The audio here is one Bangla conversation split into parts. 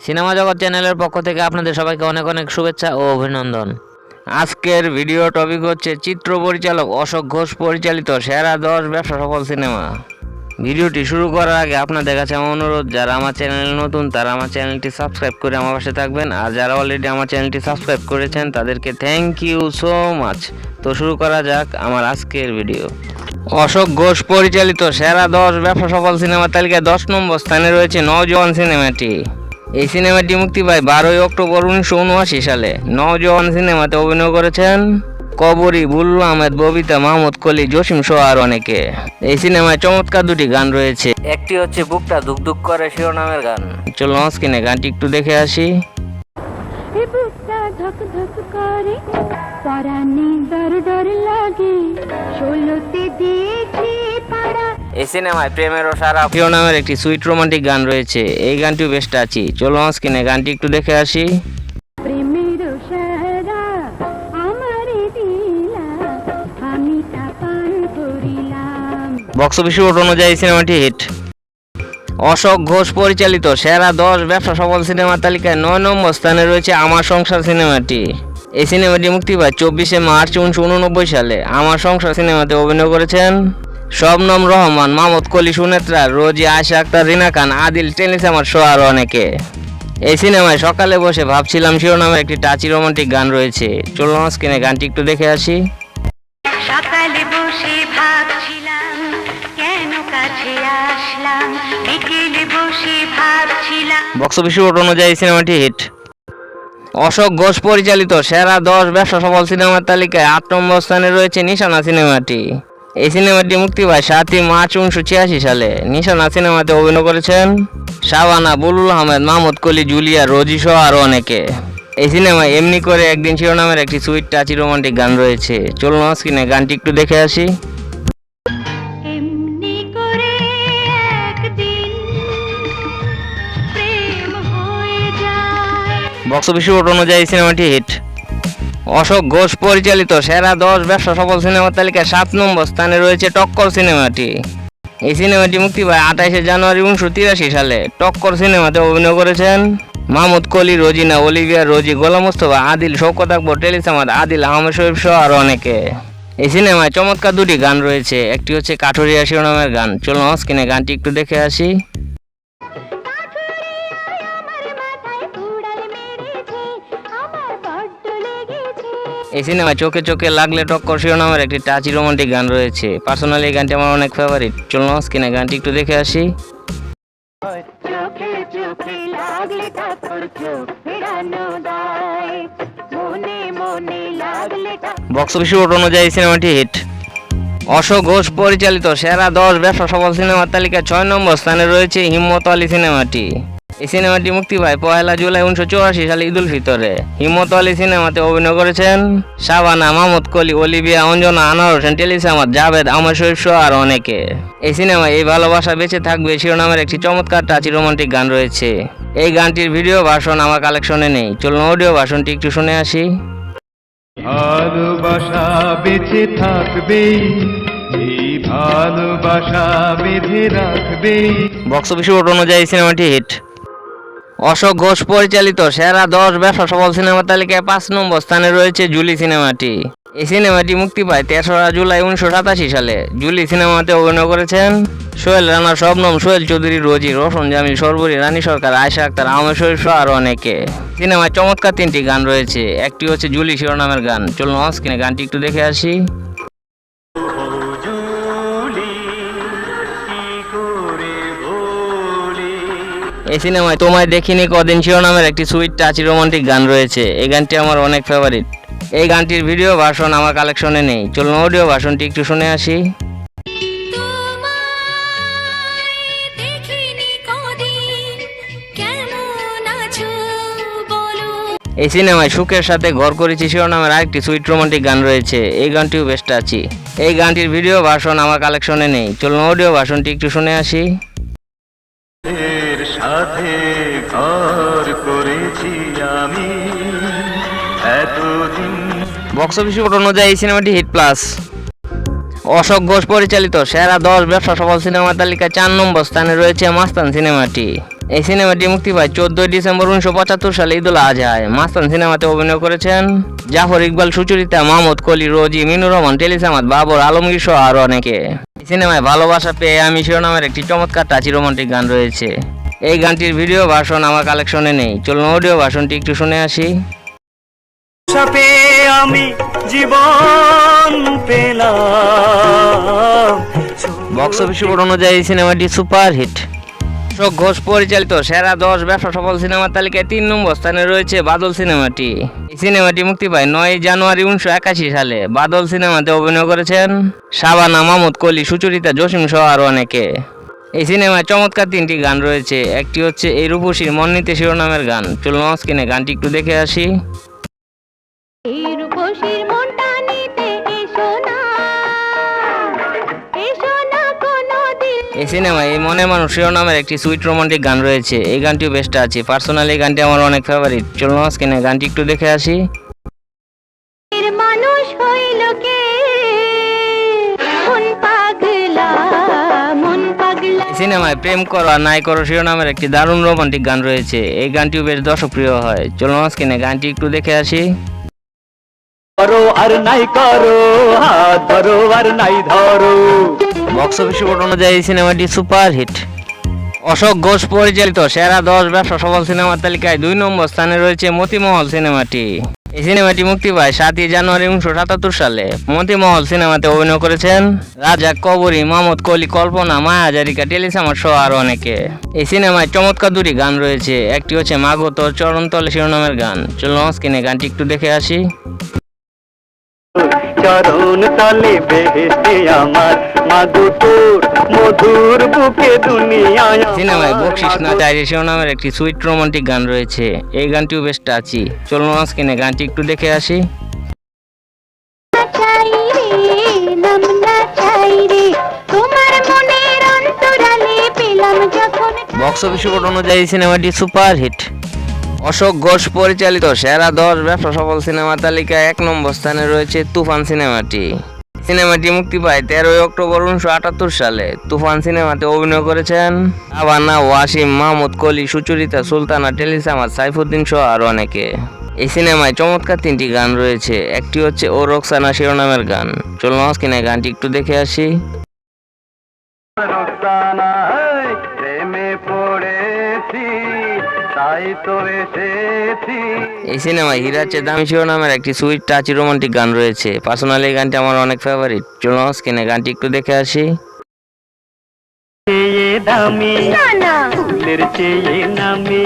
সিনেমা জগৎ চ্যানেলের পক্ষ থেকে আপনাদের সবাইকে অনেক অনেক শুভেচ্ছা ও অভিনন্দন। আজকের ভিডিও টপিক হচ্ছে চিত্র পরিচালক অশোক ঘোষ পরিচালিত সেরা দশ ব্যবসা সফল সিনেমা। ভিডিওটি শুরু করার আগে আপনাদের কাছে আমার অনুরোধ, যারা আমার চ্যানেলে নতুন, তারা আমার চ্যানেলটি সাবস্ক্রাইব করে আমার পাশে থাকবেন। আর যারা অলরেডি আমার চ্যানেলটি সাবস্ক্রাইব করেছেন, তাদেরকে থ্যাংক ইউ সো মাচ তো শুরু করা যাক আমার আজকের ভিডিও। অশোক ঘোষ পরিচালিত সেরা দশ ব্যবসা সফল সিনেমার তালিকায় দশ নম্বর স্থানে রয়েছে নওজওয়ান সিনেমাটি। এই সিনেমাটি মুক্তি পায় বারোই অক্টোবর উনিশশো উনআশি সালে। নওজওয়ান সিনেমাতে অভিনয় করেছেন কবরী বুল্লু আহমেদ ববিতা মাহমুদ কলি জসিম সহ আর অনেকে। এই সিনেমায় চমৎকার দুটি গান রয়েছে। একটি হচ্ছে বুকটা ধুক ধুক করে শিরোনামের গান। চলো স্ক্রিনে গানটি একটু দেখে আসি। ধক ধক করে পরাণে ডর ডর লাগে ষোলোতে দিয়েছি এই সিনেমায় প্রেমের ও সারা নামের একটি সুইট রোমান্টিক গান রয়েছে। এই গানটিও বেশ টাচি। চলো স্ক্রিনে গানটি একটু দেখে আসি। বক্স অফিস রিপোর্ট অনুযায়ী সিনেমাটি হিট। অশোক ঘোষ পরিচালিত সেরা দশ ব্যবসা সফল সিনেমার তালিকায় নয় নম্বর স্থানে রয়েছে আমার সংসার সিনেমাটি। এই সিনেমাটি মুক্তি পায় চব্বিশে মার্চ উনিশশো উননব্বই সালে। আমার সংসার সিনেমাতে অভিনয় করেছেন শবনম রহমান মাহমুদ কলি সুনেত্রা রোজি আশা আক্তার রিনা খান আদিল টেনিস আমার শো আরও অনেকে। এই সিনেমায় সকালে বসে ভাবছিলাম শিরোনামের একটি টাচি রোমান্টিক গান রয়েছে। চলুন স্ক্রিনে গানটি একটু দেখে আসি। সকালে বসে ভাবছিলাম কেন কাছে আসলাম? বিকেলে বসে ভাবছিলাম। বক্স অফিস অনুযায়ী সিনেমাটি হিট। অশোক ঘোষ পরিচালিত সেরা দশ ব্যবসা সফল সিনেমার তালিকায় আট নম্বর স্থানে রয়েছে নিশানা সিনেমাটি। এই সিনেমাটি মুক্তি পায় সাতই মার্চ উনিশশো ছিয়াশি সালে। নিশানা সিনেমাতে অভিনয় করেছেন শাবানা বুলুল আহমেদ মাহমুদ কলি জুলিয়া রোজি সহ আরও অনেকে। এই সিনেমায় এমনি করে একদিন শিরোনামের একটি সুইট টাচি রোমান্টিক গান রয়েছে। চলুন স্ক্রিনে গানটি একটু দেখে আসি। বক্স অফিস অনুযায়ী সিনেমাটি হিট অশোক ঘোষ পরিচালিত সেরা দশ ব্যবসা সফল সিনেমার তালিকায় সাত নম্বর স্থানে রয়েছে টক্কর সিনেমাটি। এই সিনেমাটি মুক্তি পায় আঠাইশে জানুয়ারি উনিশশো তিরাশি সালে। টক্কর সিনেমাতে অভিনয় করেছেন মাহমুদ কলি, রোজিনা অলিভিয়া রোজি গোলাম মোস্তফা, আদিল শৌকত আকবর, টেলিসামাদ, আদিল আহমেদ শরীফ সহ আরও অনেকে। এই সিনেমায় চমৎকার দুটি গান রয়েছে। একটি হচ্ছে কাঠুরিয়া শিরোনামের গান। চলুন স্ক্রিনে গানটি একটু দেখে আসি। এই সিনেমায় চোখে চোখে লাগলে টক্কর শিরোনামের একটি টাচি রোমান্টিক গান রয়েছে। পার্সোনালি এই গানটি আমার অনেক ফেভারিট চলুন স্ক্রিনে গানটি একটু দেখে আসি। বক্স অফিস অনুযায়ী সিনেমাটি হিট অশোক ঘোষ পরিচালিত সেরা দশ ব্যবসা সফল সিনেমার তালিকায় ছয় নম্বর স্থানে রয়েছে হিম্মত আলী সিনেমাটি। এই সিনেমাটি মুক্তি পায় পয়লা জুলাই উনিশশো চৌরাশি সালে ঈদুল ফিতরে। হিম্মত আলী সিনেমাতে অভিনয় করেছেন শাবানা মাহমুদ কলি অলিভিয়া অঞ্জনা আনোয়ার হোসেন টেলিসামাদ জাভেদ আহমদ শরীফ সহ আর অনেকে। এই সিনেমায় এই ভালোবাসা বেঁচে থাকবে শিরোনামের একটি চমৎকার টাচি রোমান্টিক গান রয়েছে। এই গানটির ভিডিও ভার্সন আমার কালেকশনে নেই। চলুন অডিও ভার্সনটি একটু শুনে আসি। ভালোবাসা বেঁচে থাকবেই এই ভালোবাসা বেঁধে রাখবেই বক্স অফিস অনুযায়ী সিনেমাটি হিট। অশোক ঘোষ পরিচালিত সেরা দশ ব্যবসা সফল সিনেমা তালিকায় পাঁচ নম্বর স্থানে রয়েছে জুলি সিনেমাটি। এই সিনেমাটি মুক্তি পায় তেসরা জুলাই উনিশশো সাতাশি সালে। জুলি সিনেমাতে অভিনয় করেছেন সোহেল রানা, শবনম, সোহেল চৌধুরী, রোজি, রোশন, জামিল সরবরি, রানী সরকার, আয়শা আক্তার আহমেদ শরীফ আরও অনেকে। সিনেমায় চমৎকার তিনটি গান রয়েছে। একটি হচ্ছে জুলি শিরোনামের গান। চলুন স্ক্রিনে গানটি একটু দেখে আসি। এই সিনেমায় তোমায় দেখিনি কদিন শিরোনামের একটি সুইট টাচি রোমান্টিক গান রয়েছে। এই গানটি আমার অনেক ফেভারিট এই গানটির ভিডিও ভার্সন আমার কালেকশনে নেই। চলুন অডিও ভার্সনটি একটু শুনে আসি। আছো এই সিনেমায় সুখের সাথে ঘর করেছি শিরোনামের আরেকটি সুইট রোমান্টিক গান রয়েছে। এই গানটিও বেশ টাচি এই গানটির ভিডিও ভার্সন আমার কালেকশনে নেই। চলুন অডিও ভার্সনটি একটু শুনে আসি। সাথে ঘর করেছি আমি। এতদিন বক্স অফিস অনুযায়ী এই সিনেমাটি হিট প্লাস অশোক ঘোষ পরিচালিত সেরা দশ ব্যবসা সফল সিনেমার তালিকায় চার নম্বর স্থানে রয়েছে মাস্তান সিনেমাটি এই সিনেমাটি মুক্তি পায় চোদ্দই ডিসেম্বর উনিশশো পঁচাত্তর সালে ঈদুল আজহায়। মাস্তান সিনেমাতে অভিনয় করেছেন জাফর ইকবাল, সুচরিতা, মাহমুদ, কলি, রোজি মিনুর রহমান টেলিসামাদ বাবর, আলমগীর সহ আরও অনেকে। এই সিনেমায় ভালোবাসা পেয়ে আমি শিরোনামের একটি চমৎকার টাচি রোমান্টিক গান রয়েছে। এই গানটির ভিডিও ভার্সন আমার কালেকশনে নেই। চলুন অডিও ভার্সনটি একটু শুনে আসি। সাপে আমি জীবন পেলাম। বক্স অফিস অনুযায়ী এই সিনেমাটি সুপার হিট অশোক ঘোষ পরিচালিত সেরা দশ ব্যবসা সফল সিনেমার তালিকায় তিন নম্বর স্থানে রয়েছে বাদল সিনেমাটি এই সিনেমাটি মুক্তি পায় নয় জানুয়ারি উনিশশো একাশি সালে। বাদল সিনেমাতে অভিনয় করেছেন শাবানা মাহমুদ কলি সুচরিতা জসিম সহ আরও অনেকে। এই সিনেমায় চমৎকার তিনটি গান রয়েছে। একটি হচ্ছে এই রূপসীর মন্নিতে শিরোনামের গান। চলুন স্ক্রিনে গানটি একটু দেখে আসি। এই রূপসীর মনটা নিতে এসো না। এসো না এই সিনেমায় এই মনে মানুষ শিরোনামের একটি সুইট রোমান্টিক গান রয়েছে। এই গানটিও বেস্ট আছে। পার্সোনালি এই গানটি আমার অনেক ফেভারিট চলুন স্ক্রিনে গানটি একটু দেখে আসি। সিনেমায় প্রেম করো আর নাই করো শিরোনামের একটি দারুণ রোমান্টিক গান রয়েছে। এই গানটিও বেশ দর্শকপ্রিয় হয়। চলুন স্ক্রিনে গানটি একটু দেখে আসি। করো আর নাই করো হাত ধরো আর নাই ধরো। বক্স অফিস রিপোর্ট অনুযায়ী সিনেমাটি সুপার হিট। অশোক ঘোষ পরিচালিত সেরা দশ ব্যবসা সফল সিনেমার তালিকায় দুই নম্বর স্থানে রয়েছে মতিমহল সিনেমাটি। এই সিনেমাটি মুক্তি পায় সাতই জানুয়ারি উনিশশো সাতাত্তর সালে। মতিমহল সিনেমাতে অভিনয় করেছেন রাজা কবরী মোহাম্মদ কলি কল্পনা, মায়া হাজারিকা টেলিসামার সহ আরও অনেকে। এই সিনেমায় চমৎকার দুটি গান রয়েছে। একটি হচ্ছে মাগো তোর চরণতলে শিরোনামের গান। চলুন স্ক্রিনে গানটি একটু দেখে আসি। চরণ তলে বেহেস্তে আমার। মাগো তোর মধুর বুকে দুনিয়ায় সিনেমায় বকশিস না চাইরে শিরোনামের একটি সুইট রোমান্টিক গান রয়েছে। এই গানটিও বেশ টাচি। চলুন স্ক্রিনে গানটি একটু দেখে আসি। বক্স অফিস অনুযায়ী সিনেমাটি সুপার হিট অশোক ঘোষ পরিচালিত সেরা দশ ব্যবসা সফল সিনেমা তালিকায় এক নম্বর স্থানে রয়েছে তুফান সিনেমাটি। সিনেমাটি মুক্তি পায় তেরোই অক্টোবর উনিশশো আটাত্তর সালে। তুফান সিনেমাতে অভিনয় করেছেন আবানা ওয়াসিম, মাহমুদ কলি, সুচরিতা, সুলতানা, টেলিসামাদ, সাইফুদ্দিন সহ আরও অনেকে। এই সিনেমায় চমৎকার তিনটি গান রয়েছে। একটি হচ্ছে ও রোকসানা শিরোনামের গান। চলুন স্ক্রিনে গানটি একটু দেখে আসি। তাই তো এসেছি এই সিনেমায় হীরাচে দামি নামের একটি সুইট টাচি রোমান্টিক গান রয়েছে। পার্সোনালি এই গানটি আমার অনেক ফেভারিট চলুন স্ক্রিনে গানটি একটু দেখে আসি। দামি না না ফুলের চেয়ে নামি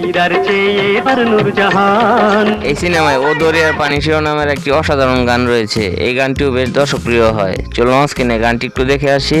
হীরার চেয়ে নূর জাহান এই সিনেমায় ও দরিয়ার পানি শিও নামের একটি অসাধারণ গান রয়েছে। এই গানটিও বেশ দর্শকপ্রিয় হয়। চলুন স্ক্রিনে গানটি একটু দেখে আসি।